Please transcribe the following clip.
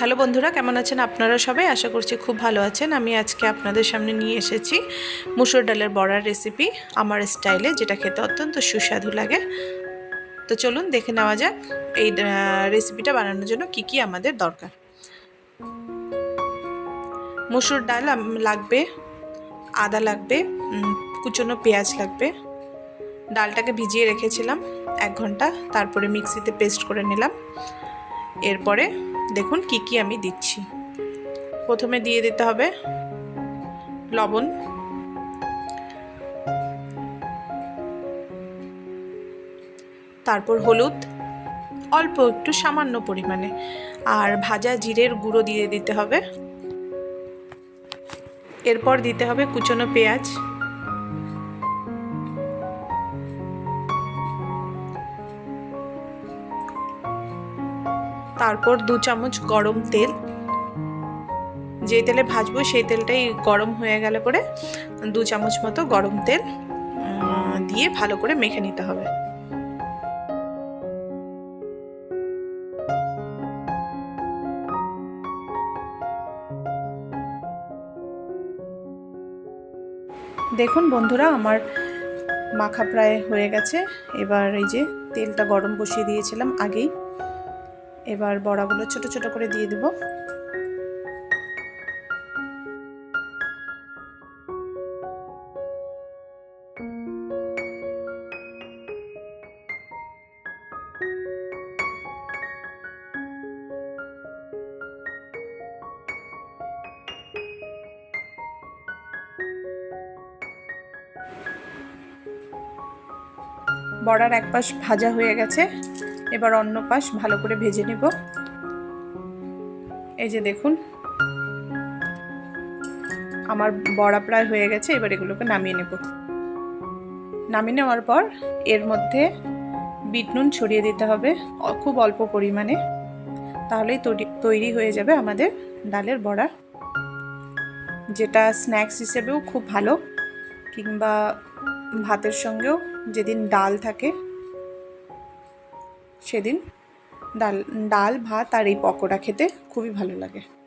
Hello বন্ধুরা, কেমন আছেন আপনারা সবাই? আশা করছি খুব ভালো আছেন। আমি আজকে আপনাদের সামনে নিয়ে এসেছি মুসুর ডালের বড়ার রেসিপি আমার স্টাইলে যেটা খেতে অত্যন্ত সুস্বাদু লাগে। তো চলুন দেখে নেওয়া যাক এই রেসিপিটা বানানোর জন্য কি কি আমাদের দরকার। মুসুর ডাল লাগবে, আদা লাগবে কুচনো পেঁয়াজ লাগবে। ডালটাকে ভিজিয়ে রেখেছিলাম এক ঘণ্টা, তারপরে মিক্সিতে পেস্ট করে নিলাম। এরপরে দেখুন কি কি আমি দিচ্ছি। প্রথমে দিয়ে দিতে হবে লবণ। তারপর হলুদ। অল্প একটু সামান্য পরিমাণে। আর ভাজা জিরের গুঁড়ো দিয়ে দিতে হবে। এরপর দিতে হবে কুচনো পেঁয়াজ। তারপর দু চামচ গরম তেল। যে তেলে ভাজবো সেই তেলটাই গরম হয়ে গেলে পরে দু চামচ মতো গরম তেল দিয়ে ভালো করে মেখে নিতে হবে। দেখুন বন্ধুরা, আমার মাখা প্রায় হয়ে গেছে। এবার এই যে তেলটা গরম বসিয়ে দিয়েছিলাম আগেই। এবার বড়াগুলো ছোট ছোট করে দিয়ে দেব। বড়ার এক পাশ ভাজা হয়ে গেছে। এবার অন্য পাশ ভালো করে ভেজে নেব। এই যে দেখুন, আমার বড়া প্রায় হয়ে গেছে, এবার এগুলোকে নামিয়ে নেব। নামিয়ে নেওয়ার পর এর মধ্যে বিট নুন ছড়িয়ে দিতে হবে, খুব অল্প পরিমাণে। তাহলেই তৈরি- হয়ে যাবে আমাদের ডালের বড়া। যেটা স্ন্যাক্স হিসেবেও খুব ভালো, কিংবা ভাতের সঙ্গেও যেদিন ডাল থাকে সেদিন ডাল ডাল ভাত আর এই পকোড়া খেতে খুবই ভালো লাগে।